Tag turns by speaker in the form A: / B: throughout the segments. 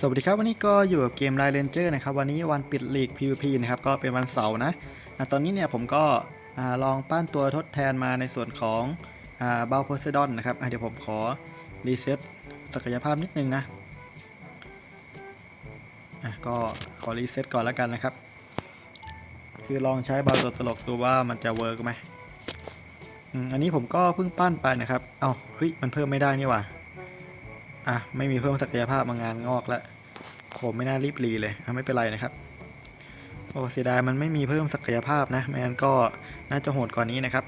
A: สวัสดีครับวันนี้ก็อยู่กับเกมไลเ r นเจอร์นะครับวันนี้วันปิดลีก PVP นะครับก็เป็นวันเสาร์นะอะตอนนี้เนี่ยผมก็อลองปั้นตัวทดแทนมาในส่วนของเบลโพเซดอนนะครับเดี๋ยวผมขอรีเซ็ตศักยภาพนิดนึงนะะก็ขอรีเซ็ตก่อนแล้วกันนะครับ คือลองใช้เบลตัวตลกดูว่ามันจะเวิร์กไหมอันนี้ผมก็เพิ่งปั้นไปนะครับเอ้าเฮ้ยมันเพิ่มไม่ได้นี่หว่า อะไม่มีเพิ่มศักยภาพมางานงอกแล้วผมไม่น่ารีบรีเลยอะไม่เป็นไรนะครับโอ้เสียดายมันไม่มีเพิ่มศักยภาพนะไม่งั้นก็น่าจะโหดกว่านี้นะครับ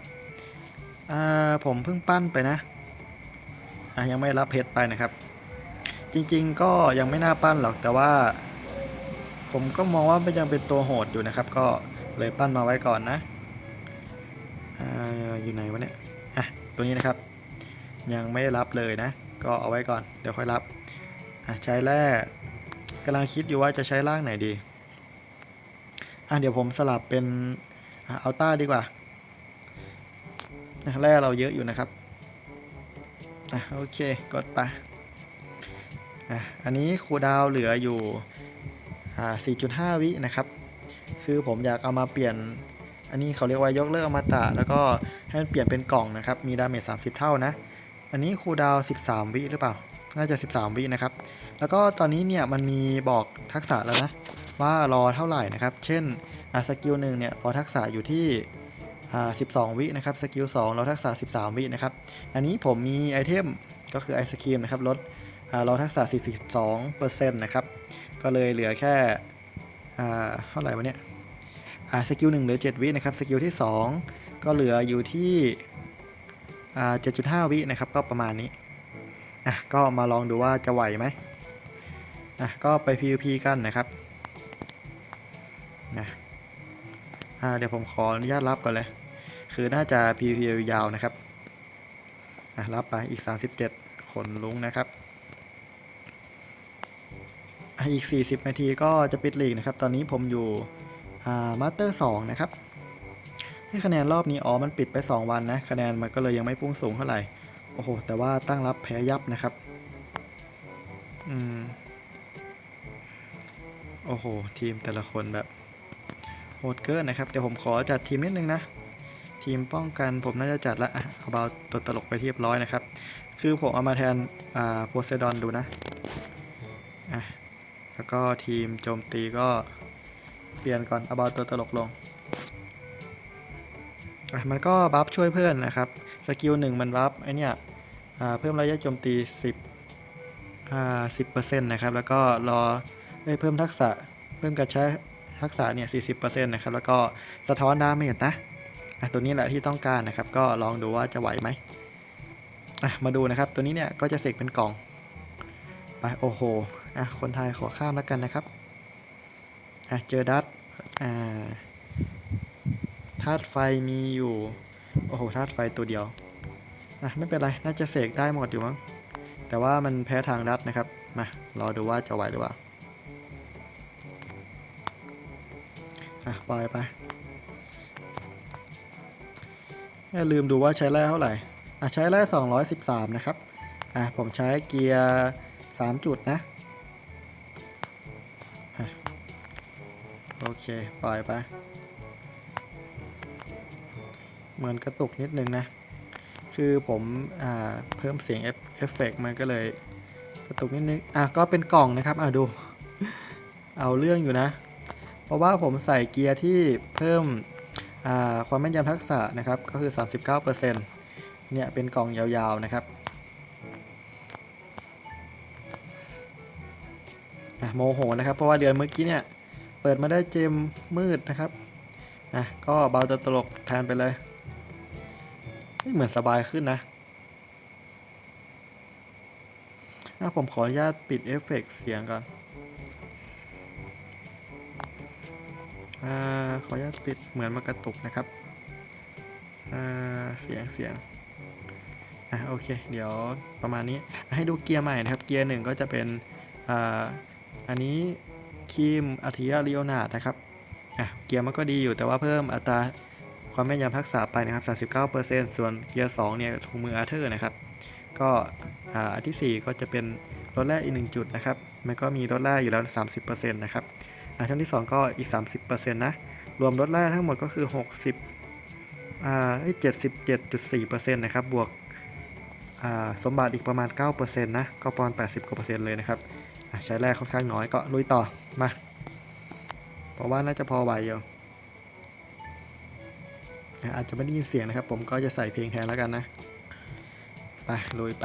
A: อ่าผมเพิ่งปั้นไปนะอะยังไม่รับเพชรไปนะครับ จริงๆก็ยังไม่น่าปั้นหรอกแต่ว่า ผมก็มองว่ามันยังเป็นตัวโหดอยู่นะครับ ก็เลยปั้นมาไว้ก่อนนะอ่าอยู่ไหนวะเนี่ยอะตัวนี้นะครับ ยังไม่รับเลยนะ ก็เอาไว้ก่อน เดี๋ยวค่อยรับใช้แร่กำลังคิดอยู่ว่าจะใช้ร่างไหนดีอะเดี๋ยวผมสลับเป็นอัลต้าดีกว่าแร่เราเยอะอยู่นะครับอะโอเคกดไปอะอันนี้คูดาวเหลืออยู่อ่า4.5 วินะครับ คือผมอยากเอามาเปลี่ยน อันนี้เขาเรียกว่ายกเลิกอมตะแล้วก็ให้มันเปลี่ยนเป็นกล่องนะครับ มีดาเมจ30 เท่านะ อันนี้คูดาว 13 วิหรือเปล่า น่าจะ 13 วินะครับ แล้วก็ตอนนี้เนี่ยมันมีบอกทักษะแล้วนะ ว่ารอเท่าไหร่นะครับ เช่นอ่าสกิลหนึ่งเนี่ยรอทักษะอยู่ที่อ่า12 วินะครับ สกิล2รอทักษะ 13 วินะครับ อันนี้ผมมีไอเทมก็คือไอศครีมนะครับลดรอทักษะ 42%นะครับ ก็เลยเหลือแค่เท่าไหร่วะเนี่ยสกิลหนึ่งเหลือ 7 วินะครับ สกิลที่ 2 ก็เหลืออยู่ที่ อ่า7.5วินะครับก็ประมาณนี้อะก็มาลองดูว่าจะไหวไหมอะก็ไป PVP กันนะครับนะอ่าเดี๋ยวผมขออนุญาตรับก่อนเลย คือน่าจะ PVP ยาวนะครับอะรับไปอีก 37 คนลุงนะครับอีก 40 นาทีก็จะปิดลีกนะครับ ตอนนี้ผมอยู่อ่ามาสเตอร์2นะครับ ให้คะแนนรอบนี้อ๋อมันปิดไป 2 วันนะคะแนนมันก็เลยยังไม่พุ่งสูงเท่าไหร่ โอ้โห แต่ว่าตั้งรับแพ้ยับนะครับ อืม โอ้โห ทีมแต่ละคนแบบโหดเกินนะครับ เดี๋ยวผมขอจัดทีมนิดนึงนะ ทีมป้องกันผมน่าจะจัดละอะเอาเบาตัวตลกไปที่เรียบร้อยนะครับ คือผมเอามาแทนอ่าโพไซดอนดูนะอะแล้วก็ทีมโจมตีก็เปลี่ยนก่อนเอาเบาตัวตลกลง อะมันก็บัฟช่วยเพื่อนนะครับสกิลหนึ่งมันบัฟไอเนี่ยเพิ่มระยะโจมตี 10อ่า10%นะครับแล้วก็รอได้เพิ่มทักษะเพิ่มการใช้ทักษะเนี่ย 40%นะครับแล้วก็สะท้อนดาเมจนะอะตัวนี้แหละที่ต้องการนะครับ ก็ลองดูว่าจะไหวไหมอะมาดูนะครับ ตัวนี้เนี่ยก็จะเสกเป็นกล่องไปโอ้โหอะคนไทยขอข้ามแล้วกันนะครับอะเจอดัตอ่าาตุไฟมีอยู่ โอ้โหธาตุไฟตัวเดียวอะไม่เป็นไร น่าจะเสกได้หมดอยู่มั้ง แต่ว่ามันแพ้ทางรัดนะครับ มา รอดูว่าจะไหวหรือเปล่า อะปล่อยไปอย่าลืมดูว่าใช้แร่เท่าไหร่ อะใช้แร่213 นะครับ อะผมใช้เกียร์ 3 จุดนะ โอเค ปล่อยไป เหมือนกระตุกนิดนึงนะ คือผมอ่าเพิ่มเสียงเอฟเฟกต์มันก็เลยกระตุกนิดนึง อะก็เป็นกล่องนะครับ อะดู เอาเรื่องอยู่นะ เพราะว่าผมใส่เกียร์ที่เพิ่มอ่าความแม่นยำทักษะนะครับ ก็คือ 39%เนี่ยเป็นกล่องยาวๆนะครับโมโหนะครับ เพราะว่าเดือนเมื่อกี้เนี่ย เปิดมาได้เจมมืดนะครับอะก็เบาตัวตลกแทนไปเลย เหมือนสบายขึ้นนะอะผมขออนุญาตปิดเอฟเฟกต์เสียงก่อนอขออนุญาตปิดเหมือนมากระตุกนะครับ เสียงเสียงอะโอเค เดี๋ยวประมาณนี้ให้ดูเกียร์ใหม่นะครับ เกียร์หนึ่งก็จะเป็นอ่าอันนี้คีมอัธยาลิโอนาดนะครับอะเกียร์มันก็ดีอยู่แต่ว่าเพิ่มอัตรา ความแม่นยำทักษะไปนะครับ 39%ส่วนเกียร์2เนี่ยถุงมืออาร์เธอร์นะครับ ก็อ่าอันที่ 4 ก็จะเป็นลรถแรกอีก 1 จุดนะครับ มันก็มีรถแรกอยู่แล้ว 30%นะครับอ่าช่องที่ 2 ก็อีก 30%นะ รวมรถแรกทั้งหมดก็คือ 60อ่า77.4%นะครับ บวกอ่าสมบัติอีกประมาณ 9%นะ ก็ประมาณ 80กว่าเปอร์เซ็นต์เลยนะครับใช้แรกค่อนข้างน้อยก็ลุยต่อมา เพราะว่าน่าจะพอไหวอยู่ อาจจะไม่ได้ยินเสียงนะครับ ผมก็จะใส่เพลงแทนแล้วกันนะไปลุยไป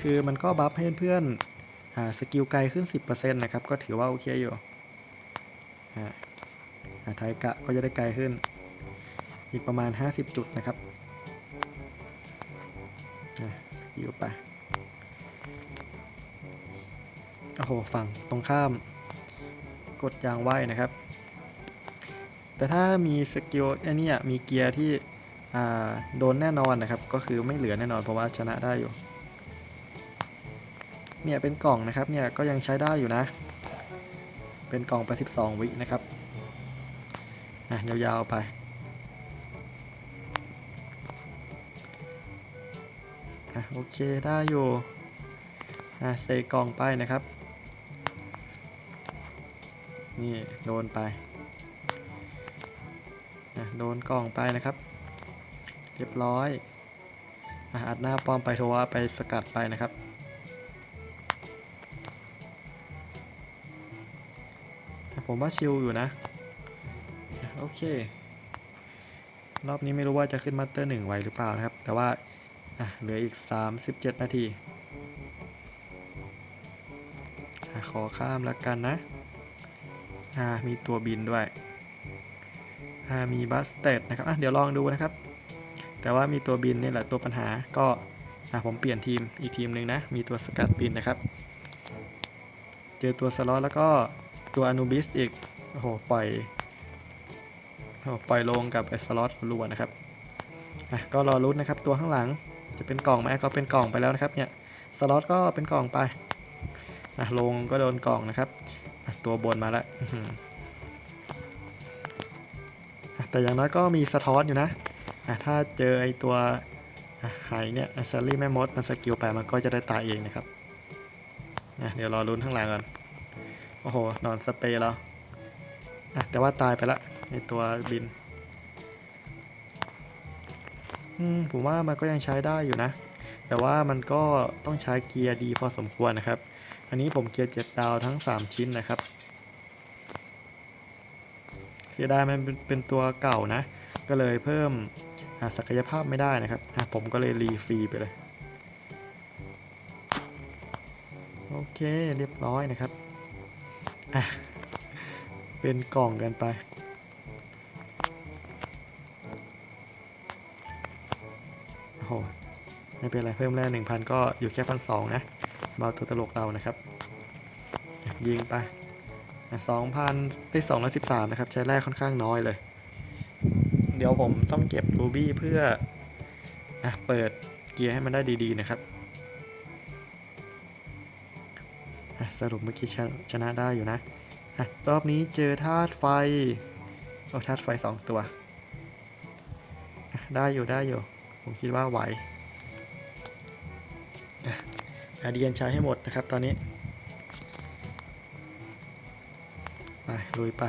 A: คือมันก็บัฟให้เพื่อนอ่าสกิลไกลขึ้น 10%นะครับ ก็ถือว่าโอเคอยู่อ่าอ่าไทกะก็จะได้ไกลขึ้น อีกประมาณ 50 จุดนะครับอ่าสกิลไปโอ้โห ฝั่งตรงข้าม กดยางไหวนะครับ แต่ถ้ามีสกิลไอ้เนี่มีเกียร์ที่โดนแน่นอนนะครับ ก็คือไม่เหลือแน่นอนเพราะว่าชนะได้อยู่ เนี่ยเป็นกล่องนะครับเนี่ยก็ยังใช้ได้อยู่นะ เป็นกล่องไป 12 วินะครับอะยาวๆไปอะโอเคได้อยู่อะเซกล่องไปนะครับ นี่โดนไป โดนกล่องไปนะครับ เรียบร้อยอะอัดหน้าป้อมไปโทว่าไปสกัดไปนะครับ ผมว่าชิลอยู่นะ โอเค รอบนี้ไม่รู้ว่าจะขึ้นมาสเตอร์หนึ่งไวหรือเปล่านะครับ แต่ว่าเหลืออีก 37 นาทีขอข้ามแล้วกันนะมีตัวบินด้วย มีบัสเตดนะครับอะเดี๋ยวลองดูนะครับ แต่ว่ามีตัวบินนี่แหละตัวปัญหาก็อะผมเปลี่ยนทีมอีกทีมหนึ่งนะ มีตัวสกัดบินนะครับ เจอตัวสล็อตแล้วก็ตัวอนูบิสอีก โอ้โห ปล่อยโอ้โหปล่อยลงกับไอ้สล็อตรัวนะครับอะก็รอรุ้นนะครับ ตัวข้างหลังจะเป็นกล่องไหมก็เป็นกล่องไปแล้วนะครับเนี่ยสล็อตก็เป็นกล่องไปอะลงก็โดนกล่องนะครับ ตัวบนมาแล้วอื้อหืออะ แต่อย่างน้อยก็มีสะท้อนอยู่นะอะถ้าเจอไอตัวหายเนี่ยซารี่แม่มดมันสกิลไปมันก็จะได้ตายเองนะครับอะเดี๋ยวรอรุ้นข้างหลังก่อน โอ้โห นอนสเปรย์แล้วอะแต่ว่าตายไปละในตัวบิน อืม ผมว่ามันก็ยังใช้ได้อยู่นะ แต่ว่ามันก็ต้องใช้เกียร์ดีพอสมควรนะครับ อันนี้ผมเกียร์เจ็ดดาวทั้ง 3 ชิ้นนะครับ สียดายมันเป็นตัวเก่านะ ก็เลยเพิ่มศักยภาพไม่ได้นะครับ ผมก็เลยรีฟรีไปเลย โอเคเรียบร้อยนะครับ อะ เป็นกล่องกันไป โอ้โห ไม่เป็นไรเพิ่มแร่หนึ่งพันก็อยู่แค่พันสองนะ เบาตัวตลกเรานะครับ ยิงไป สองพันได้สองร้อยสิบสามนะครับ ใช้แร่ค่อนข้างน้อยเลย เดี๋ยวผมต้องเก็บรูบี้เพื่ออเปิดเกียร์ให้มันได้ดีๆนะครับสรุปเมื่อกี้ชนะชนะได้อยู่นะอะรอบนี้เจอธาตุไฟ โอ้ธาตุไฟสองตัว ได้อยู่ได้อยู่ ผมคิดว่าไหวอะอาเดียนใช้ให้หมดนะครับตอนนี้ ไปลุยไป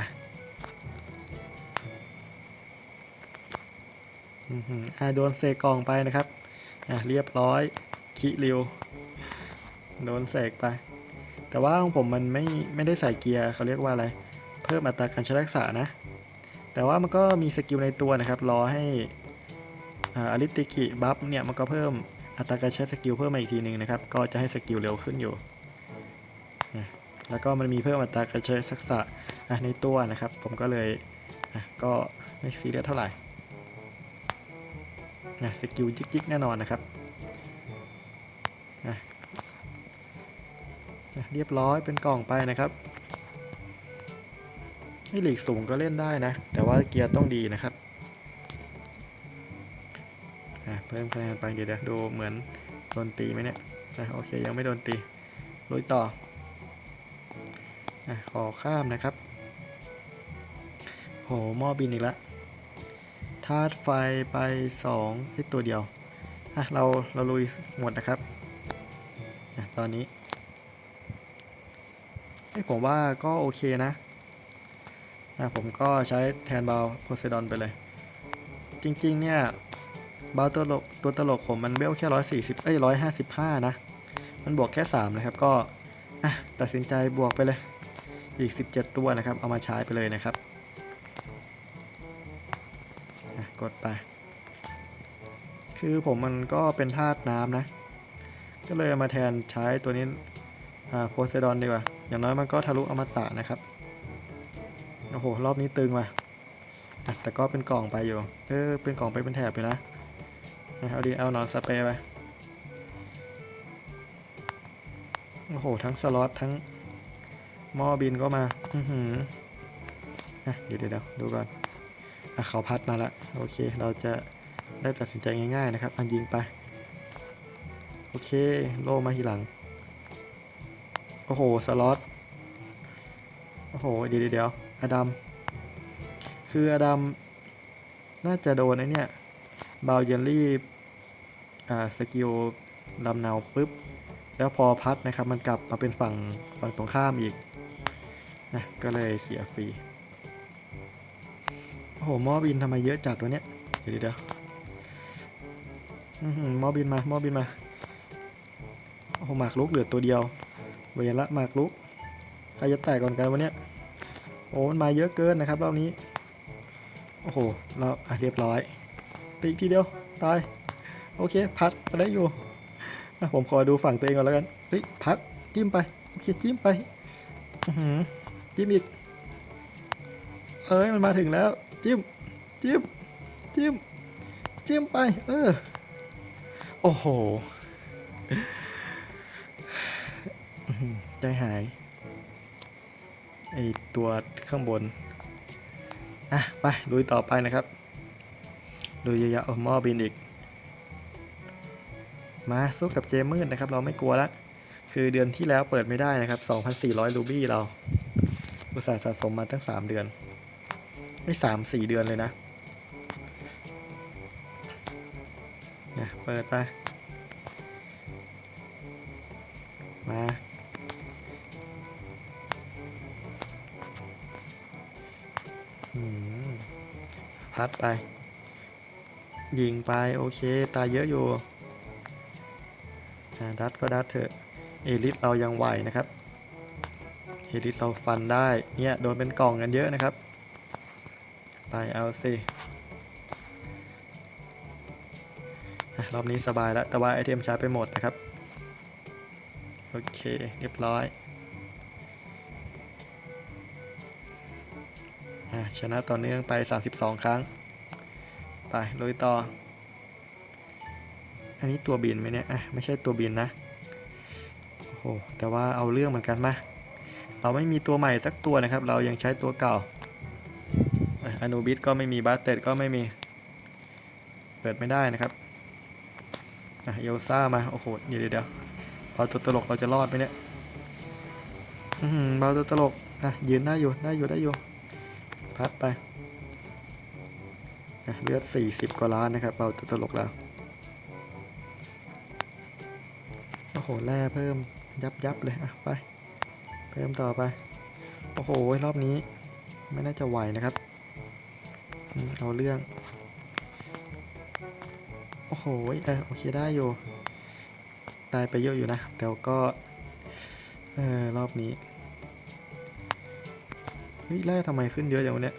A: อือหืออะโดนเสกกล่องไปนะครับ อะเรียบร้อยคิริวโดนเสกไป แต่ว่าของผมมันไม่ไม่ได้ใส่เกียร์เขาเรียกว่าอะไร เพิ่มอัตราการใช้รักษานะ แต่ว่ามันก็มีสกิลในตัวนะครับ รอให้อาริติกิบัฟเนี่ยมันก็เพิ่มอัตราการใช้สกิลเพิ่มมาอีกทีหนึ่งนะครับ ก็จะให้สกิลเร็วขึ้นอยู่นะแล้วก็มันมีเพิ่มอัตราการใช้ทักษะ ในตัวนะครับ ผมก็เลยก็ไม่ซีเรียสเท่าไหร่นะสกิลจิกๆแน่นอนนะครับอะเรียบร้อยเป็นกล่องไปนะครับนี่หลีกสูงก็เล่นได้นะ แต่ว่าเกียร์ต้องดีนะครับอะเพิ่มคะแนนไปเดี๋ยวเดี๋ยวดูเหมือนโดนตีไหมเนี่ยอะโอเคยังไม่โดนตีลุยต่ออะขอข้ามนะครับ โหหม้อบินอีกแล้วธาตุไฟไป2ให้ตัวเดียว อะ เรา เราลุยหมดนะครับอะตอนนี้เอ้ยผมว่าก็โอเคนะอะผมก็ใช้แทนบาลโพไซดอนไปเลย จริงๆ เนี่ยบาลตัวตลกตัวตลกผมมันเบลแค่ร้อยสี่สิบเอ้ยร้อยห้าสิบห้านะ มันบวกแค่สามนะครับ ก็อะตัดสินใจบวกไปเลย อีก17ตัวนะครับ เอามาใช้ไปเลยนะครับ กดไป คือผมมันก็เป็นธาตุน้ำนะ ก็เลยเอามาแทนใช้ตัวนี้อ่าโพไซดอนดีกว่า อย่างน้อยมันก็ทะลุอมตะนะครับ โอ้โห รอบนี้ตึงว่ะแต่ก็เป็นกล่องไปอยู่ เออ เป็นกล่องไปเป็นแถบอยู่นะนะเอาดีเอาหนอนสเปรย์ไป โอ้โห ทั้งสล็อตทั้งหม้อบินก็มา อือหืออะเดี๋ยวเดี๋ยวเดี๋ยวดูก่อน เขาพัดมาละโอเค เราจะได้ตัดสินใจง่ายๆนะครับมันยิงไป โอเค โล่มาทีหลัง โอ้โห สล็อต โอ้โห เดี๋ยวเดี๋ยวอดัม คืออดัม น่าจะโดนไอ้เนี่ยบาวเยลลี่ อ่า สกิลลำเนาปุ๊บ แล้วพอพัดนะครับ มันกลับมาเป็นฝั่งฝั่งตรงข้ามอีกนะก็เลยเสียฟรี หหม้อบินทำไมเยอะจัดวะเนี่ย เดี๋ยวเดี๋ยวหม้อบินมาหม้อบินมา โอ้หมากลุกเหลือตัวเดียว เวยนละหมากลุก ใครจะแตกก่อนกันวันเนี้ยโอ้มันมาเยอะเกินนะครับรอบนี้ โอ้โห เราอะเรียบร้อยตีอีกทีเดียว ตาย โอเค พัดไปได้อยู่ ผมขอดูฝั่งตัวเองก่อนแล้วกัน เฮ้ย พัด จิ้มไป โอเค จิ้มไปอื้อหือจิ้มอีก เอ้ย มันมาถึงแล้ว จิ้มจิ้มจิ้มจิ้มไป เออ โอ้โห้ใจหาย ไอตัวข้างบน อะ ไปลุยต่อไปนะครับลุยยาวๆเอาหม้อบินอีก มาสู้กับเจมมืดนะครับ เราไม่กลัวละ คือเดือนที่แล้วเปิดไม่ได้นะครับ 2,400 รูบี้เรา อุตส่าห์สะสมมาตั้ง 3 เดือน ไม่สามสี่เดือนเลยนะเนี่ยเปิดไป มา พัดไป ยิงไป โอเค ตายเยอะอยู่ดัดก็ดัดเถอะ เอลิสเรายังไหวนะครับ เอลิสเราฟันได้ เนี่ย โดนเป็นกล่องกันเยอะนะครับ ไปเอาสิรอบนี้สบายแล้ว แต่ว่าไอเทมใช้ไปหมดนะครับ โอเคเรียบร้อยอชนะต่อเนื่องไป 32 ครั้ง ไปลุยต่อ อันนี้ตัวบินไหมเนี่ย อะ ไม่ใช่ตัวบินนะ โอ้โหแต่ว่าเอาเรื่องเหมือนกันมาเราไม่มีตัวใหม่สักตัวนะครับ เรายังใช้ตัวเก่า อนูบิสก็ไม่มีบาสเตดก็ไม่มี เปิดไม่ได้นะครับอะเอลซ่ามา โอ้โห เดี๋ยวเดี๋ยวเบาตัวตลกเราจะรอดไหมเนี่ยอือหือเบาตัวตลกอะยืนได้อยู่ได้อยู่ได้อยู่ พัดไปอะเลือด 40 กว่าล้านนะครับเบาตัวตลกแล้วโอ้โหแร่เพิ่มยับยับเลยอะไป เพิ่มต่อไป โอ้โหรอบนี้ ไม่น่าจะไหวนะครับ เอาเรื่อง โอ้โหเออโอเคได้อยู่ตายไปเยอะอยู่นะ แต่ก็ เออรอบนี้ เฮ้ยแร่ทำไมขึ้นเยอะอย่างวันเนี้ย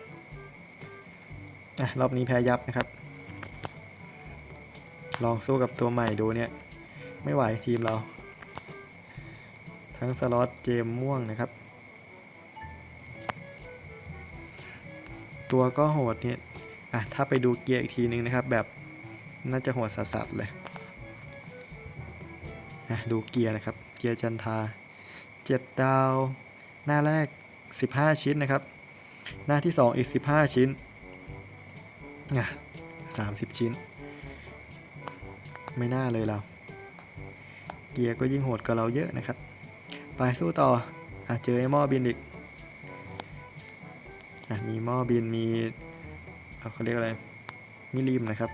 A: อะรอบนี้แพ้ยับนะครับ ลองสู้กับตัวใหม่ดูเนี่ย ไม่ไหวทีมเรา ทั้งสล็อตเจมม่วงนะครับ ตัวก็โหดเนี่ย อะถ้าไปดูเกียร์อีกทีนึงนะครับ แบบน่าจะโหดสัสๆเลยอะดูเกียร์นะครับ เกียร์จันทาเจ็ดดาว หน้าแรก 15 ชิ้นนะครับ หน้าที่ 2 อีก 15 ชิ้นอะ30 ชิ้น ไม่น่าเลยเรา เกียร์ก็ยิ่งโหดกว่าเราเยอะนะครับ ไปสู้ต่ออะเจอไอ้หม้อบินอีกอะมีหม้อบินมี เขาเรียกอะไรมีริมนะครับ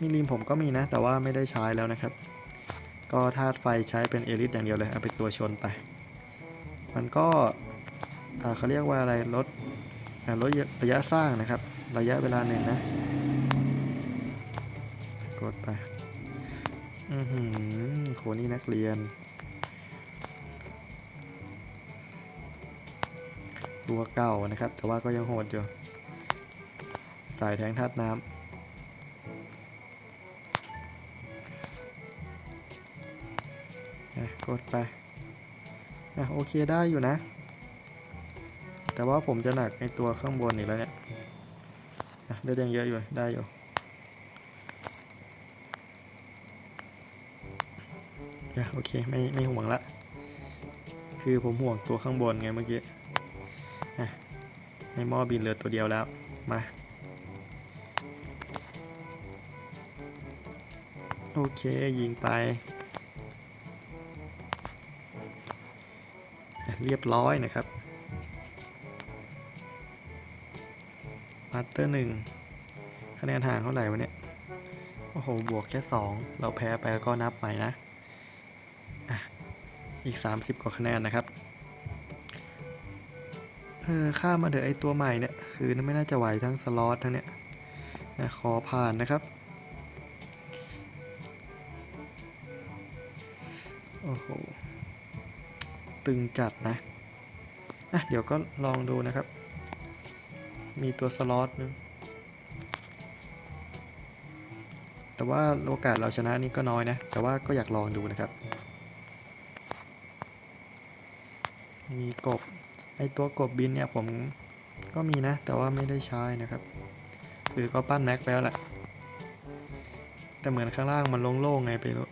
A: มิลิมผมก็มีนะ แต่ว่าไม่ได้ใช้แล้วนะครับ ก็ธาตุไฟใช้เป็นเอลิสอย่างเดียวเลยเอาเป็นตัวชนไป มันก็เขาเรียกว่าอะไรลดลดระยะสร้างนะครับ ระยะเวลาหนึ่งนะ กดไปอือหือโคนี่นักเรียน ตัวเก่านะครับ แต่ว่าก็ยังโหดอยู่ สายแทงธาตุน้ำกดไปอะโอเคได้อยู่นะ แต่ว่าผมจะหนักในตัวข้างบนอีกแล้วเนี่ยได้ยังเยอะอยู่ได้อยู่โอเคไม่ไม่ห่วงละ คือผมห่วงตัวข้างบนไงเมื่อกี้ในหม้อบินเหลือตัวเดียวแล้ว มา โอเค ยิงไปอะเรียบร้อยนะครับ มาสเตอร์หนึ่งคะแนนห่างเท่าไหร่วะเนี่ย โอ้โห บวกแค่ 2 เราแพ้ไปก็นับใหม่นะอีก 30 กว่าคะแนนนะครับ เออข้ามมาเถอไอตัวใหม่เนี่ย คือไม่น่าจะไหวทั้งสล็อตทั้งเนี่ยนะขอผ่านนะครับ ตึงจัดนะอะเดี๋ยวก็ลองดูนะครับ มีตัวสล็อตนึงแต่ว่าโอกาสเราชนะนี่ก็น้อยนะ แต่ว่าก็อยากลองดูนะครับ มีกบ ไอตัวกบบินเนี่ยผมก็มีนะ แต่ว่าไม่ได้ใช้นะครับ คือก็ปั้นแม็กไปแล้วแหละ แต่เหมือนข้างล่างมันโล่งๆไงไปรู้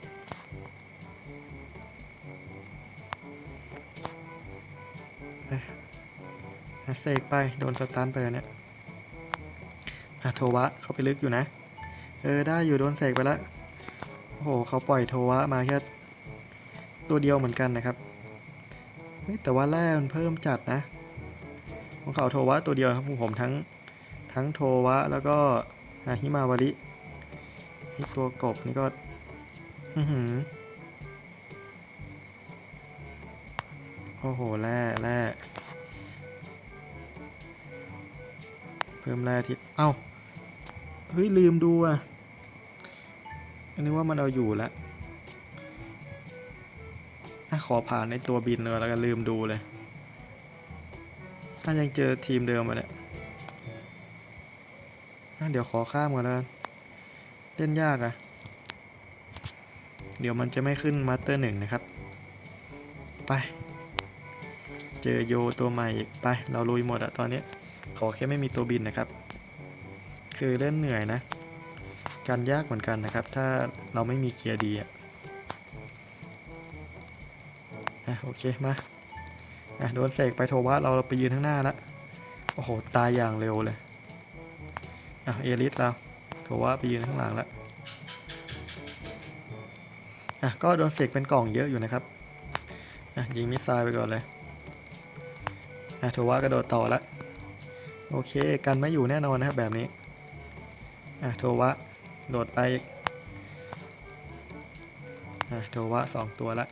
A: สกไป โดนสตันไปเนี่ยอะโทวะเขาไปลึกอยู่นะ เออ ได้อยู่โดนเสกไปแล้วโอ้โหเขาปล่อยโทวะมาแค่ตัวเดียวเหมือนกันนะครับแต่ว่าแร่มันเพิ่มจัดนะของเขาโทวะตัวเดียวครับผมทั้งทั้งโทวะแล้วก็ฮิมาวาริตัวกบนี่ก็ อือหือโอ้โหแร่แร่ พิ่มแร่ทิศเอ้า เฮ้ย ลืมดูอะอันนี้ว่ามันเอาอยู่แล้วอะขอผ่านในตัวบินเลยแล้วกันลืมดูเลย ถ้ายังเจอทีมเดิมมาเนี่ยอะเดี๋ยวขอข้ามก่อนแล้วเล่นยากอะ่ะ เดี๋ยวมันจะไม่ขึ้นมาสเตอร์หนึ่งนะครับ ไป เจอโยตัวใหม่อีก ไป เราลุยหมดอะตอนนี้ ขอแค่ไม่มีตัวบินนะครับ คือเล่นเหนื่อยนะ การยากเหมือนกันนะครับ ถ้าเราไม่มีเกียร์ดีอะอะโอเคมาอะโดนเสกไปโทวะเราไปยืนข้างหน้าล้วโอ้โห ตายอย่างเร็วเลยอะเอลิสเราโทวะไปยืนข้างหลังล้วอะก็โดนเสกเป็นกล่องเยอะอยู่นะครับอะยิงมิสไซล์ไปก่อนเลยอะโทวะกระโดดต่อละ โอเค กันไม่อยู่แน่นอนนะครับแบบนี้ อะโทวะ โดดไป อะโทวะสองตัวละ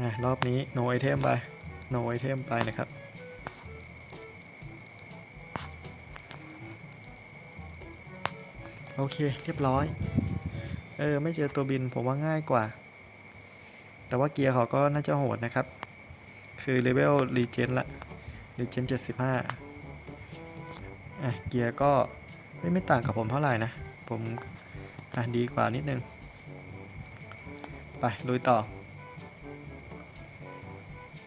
A: อะรอบนี้ no item ไป no item ไปนะครับ โอเค เรียบร้อย เออ ไม่เจอตัวบินผมว่าง่ายกว่า แต่ว่าเกียร์เขาก็น่าจะโหดนะครับ คือเลเวลรีเจนละรีเจน75อะเกียร์ก็ไม่ไม่ต่างกับผมเท่าไหร่นะ ผมอะดีกว่านิดนึง ไปลุยต่อ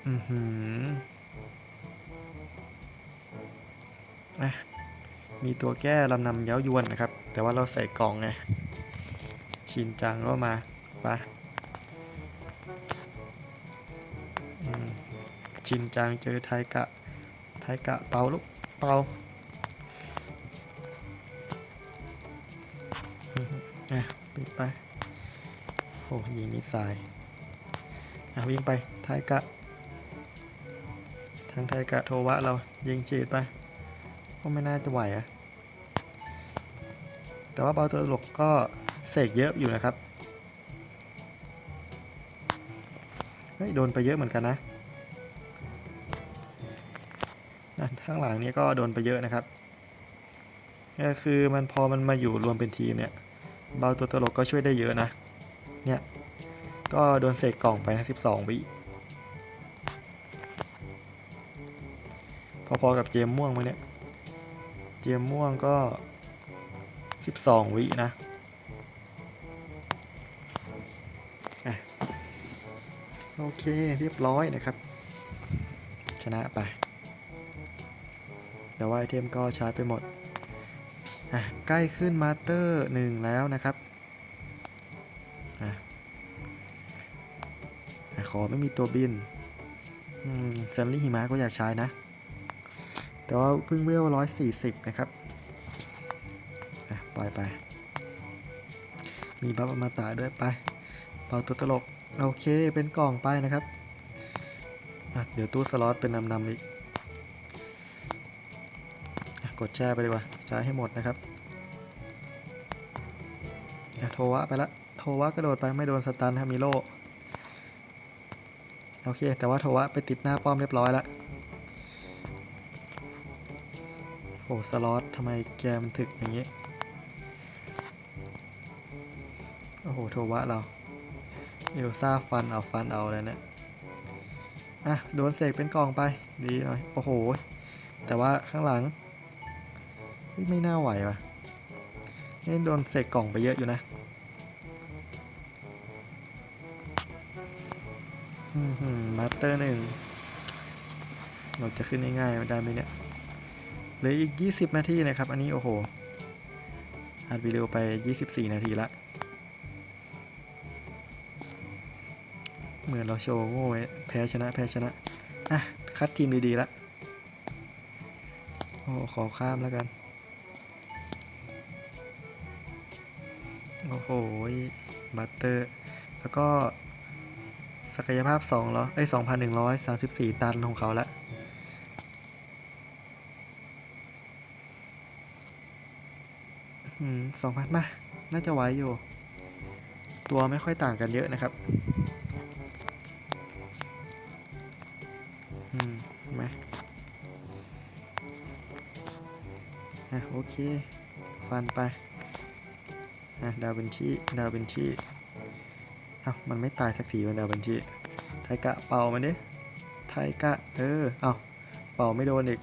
A: อือหืออะมีตัวแก้ลำนำเย้ายวนนะครับ แต่ว่าเราใส่กล่องไงชินจังก็มาไป ชินจังเจอไทกะ ไทกะเป่าลูกเป่าอะปิดไปโอ้ยิงมิสไซล์อะวิ่งไปไทกะ ทางไทกะโทวะเรายิงจีดไปก็ไม่น่าจะไหวอะแต่ว่าเบาตัวตลกก็เสกเยอะอยู่นะครับ เฮ้ย โดนไปเยอะเหมือนกันนะ ข้างหลังนี้ก็โดนไปเยอะนะครับก็คือมันพอมันมาอยู่รวมเป็นทีมเนี่ยเบาตัวตลกก็ช่วยได้เยอะนะ เนี่ย ก็โดนเสกกล่องไปนะ12วิพอๆกับเจมม่วงมาเนี่ย เจมม่วงก็12วินะโอเคเรียบร้อยนะครับ ชนะไป แต่ว่าไอเทมก็ใช้ไปหมด อะ ใกล้ขึ้นมาสเตอร์หนึ่งแล้วนะครับอะขอไม่มีตัวบินอืมแซมลี่หิมะก็อยากใช้นะ แต่ว่าเพิ่งเวลร้อยสี่สิบนะครับ อะ ปล่อยไป มีบัฟอมาตาด้วยไปเป่าตัวตลก โอเคเป็นกล่องไปนะครับ อะ เดี๋ยวตู้สล็อตเป็นนำนำอีก ดแช่ไปดีกว่าใช้ให้หมดนะครับโทวะไปละโทวะกระโดดไปไม่โดนสตันครับมีโลโอเค แต่ว่าโทวะไปติดหน้าป้อมเรียบร้อยล้วโอ้สล็อตทำไมแกมันถึกอย่างนี้โอ้โหโทวะเราเอลซ่าฟันเอาฟันเอาเลยเนี่ยอะโดนเสกเป็นกล่องไปดีหน่อยโอ้โห แต่ว่าข้างหลัง ไม่น่าไหวว่ะนี่โดนเสกกล่องไปเยอะอยู่นะมหืมมาสเตอร์หนึ่ง เราจะขึ้นง่ายๆได้ไหมเนี่ยเหลืออีก 20 นาทีนะครับ อันนี้โอ้โหอัดวิดีโอไป 24 นาทีละ เหมือนเราโชว์โง่แพ้ชนะ แพ้ชนะ อะ คัดทีมดีๆละ โอ้ขอข้ามแล้วกัน โอ้โหบัตเตอร์ แล้วก็ศักยภาพ2แล้วไอ้2,134ตันของเขาละอืมสองพันมา น่าจะไหวอยู่ ตัวไม่ค่อยต่างกันเยอะนะครับ อืมเห็นไหมอะ โอเค ฟันไปะดาวเบนชีดาวเบนชีเอ้ามันไม่ตายสักทีวันดาวเบนชีไทกะเป่ามันดิไทกะเออเอ้าเป่าไม่โดนอีก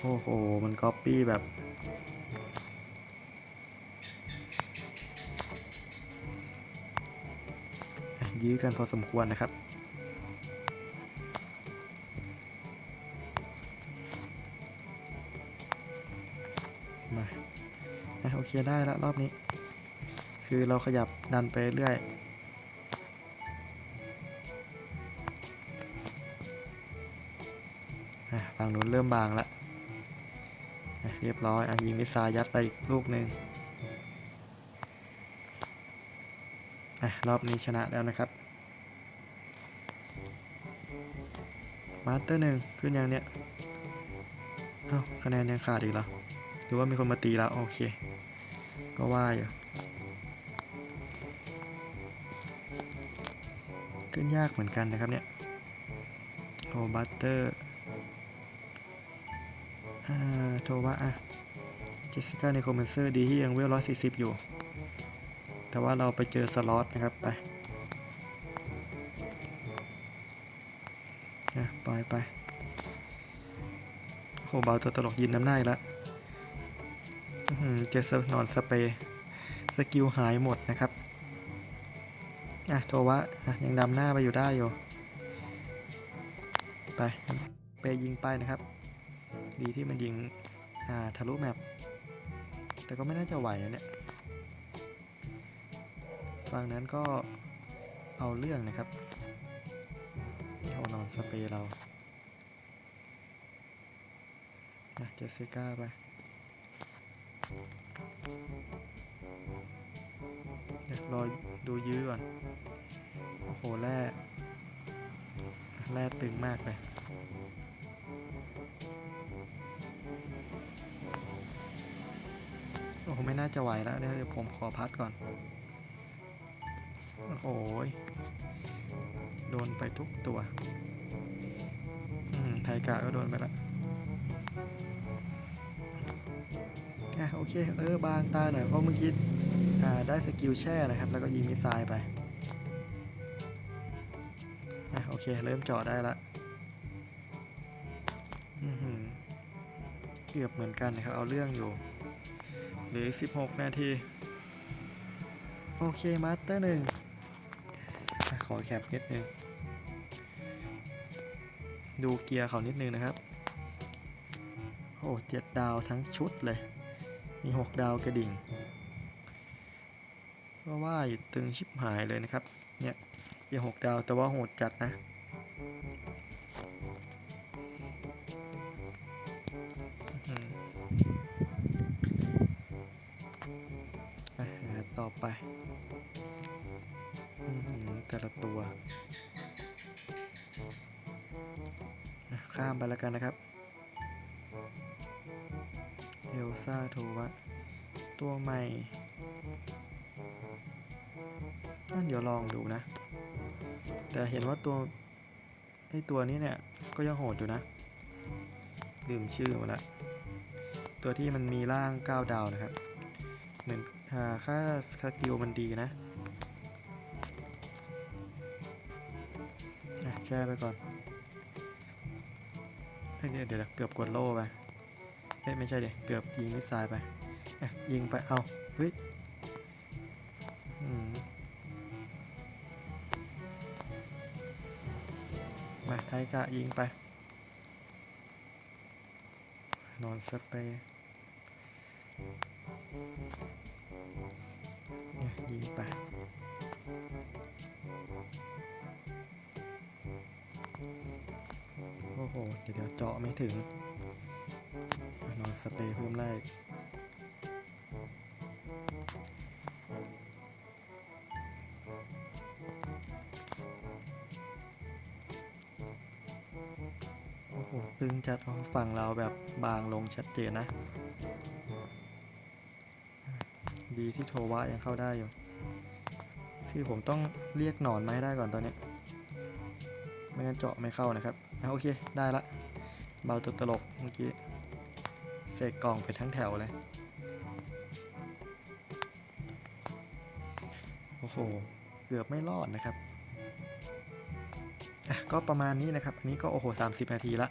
A: โอ้โหมันก๊อปปี้แบบยื้อกันพอสมควรนะครับ เคได้แล้วรอบนี้ คือเราขยับดันไปเรื่อยฝั่งนู้นเริ่มบางแล้วอะเรียบร้อยอยิงมิซล์ยัดไปอีกลูกหนึ่งอรอบนี้ชนะแล้วนะครับ มาสเตอร์หนึ่งขึ้นยังเนี่ยเอ้าคะแนนยังขาดอีกเหรอ หรือว่ามีคนมาตีแล้ว โอเค ก็ว่าอยู่ขึ้นยากเหมือนกันนะครับเนี่ยโอบัตเตอร์โทวะอะเจสสิก้าในคอมเมนเซอร์ดีที่ยังเวลร้อยสี่สิบอยู่ แต่ว่าเราไปเจอสล็อตนะครับ ไปอะปล่อยไปโหเบาตัวตลกยินน้ำหน้าอีกแล้ว เจอสนอนสเปรย์สกิลหายหมดนะครับอะโทวะอะยังดำหน้าไปอยู่ได้อยู่ ไปเปยิงไปนะครับ ดีที่มันยิงอ่าทะลุแมปแต่ก็ไม่น่าจะไหวนะเนี่ยฝั่งนั้นก็เอาเรื่องนะครับโทนอนสเปรย์เรานะเจสสิก้าไป รอดูยื้อก่อน โอ้โหแร่แร่ตึงมากเลยโอ้โหไม่น่าจะไหวแล้วเดี๋ยวเดี๋ยวผมขอพัดก่อน โอ้โหยโดนไปทุกตัว อืมไทกะก็โดนไปแล้ว อะโอเคเออบางตาหน่อยเพราะเมื่อกี้อ่าได้สกิลแช่นะครับ แล้วก็ยิงมิสไซล์ไปอะโอเค เริ่มเจาะได้ละเกือบเหมือนกันนะครับ เอาเรื่องอยู่เหลือ 16 นาที โอเค มาสเตอร์หนึ่งขอแคปนิดนึง ดูเกียร์เขานิดนึงนะครับ โอ้เจ็ดดาวทั้งชุดเลย มีหกดาวกระดิ่งก็ว่าอยู่ตึงชิบหายเลยนะครับ เนี่ยเกียร์หกดาวแต่ว่าโหดจัดนะอืมอะหาต่อไปอื้อหือแต่ละตัว ข้ามไปแล้วกันนะครับ ซาโทวะ ตัวใหม่นั่นเดี๋ยวลองดูนะ แต่เห็นว่าตัวไอตัวนี้เนี่ย ก็ยังโหดอยู่นะ ลืมชื่อมดละตัวที่มันมีร่าง9ดาวนะครับ เหมือนอ่าค่าสกิลมันดีนะอะแช่ไปก่อนเฮ้ยเดี๋ยวเดี๋ยวเกือบกดโล่ไป อ้ยไม่ใช่เดี๋ยเกือบยิงมิสไซล์ไปอะยิงไปเอาเฮ้ยมาไทกะยิงไป นอนสเปรย์เนี่ยยิงไปโอ้โห เดี๋ยวเจาะไม่ถึง สเปรย์เพิ่มไล่โอ้โหตึงจัดเอาฝั่งเราแบบบางลงชัดเจนนะ ดีที่โทวะยังเข้าได้อยู่ คือผมต้องเรียกหนอนมาให้ได้ก่อนตอนนี้ ไม่งั้นเจาะไม่เข้านะครับ โอเค ได้ละ เบาตัวตลกเมื่อกี้ สกกล่องไปทั้งแถวเลย โอ้โห เกือบไม่รอดนะครับ อะ ก็ประมาณนี้นะครับ อันนี้ก็โอ้โห30นาทีละ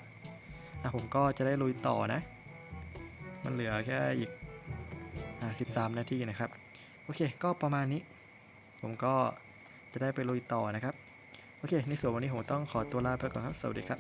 A: อะ ผมก็จะได้ลุยต่อนะ มันเหลือแค่อีก อ่า13นาทีนะครับ โอเค ก็ประมาณนี้ ผมก็จะได้ไปลุยต่อนะครับ โอเค ในส่วนวันนี้ผมต้องขอตัวลาไปก่อนครับ สวัสดีครับ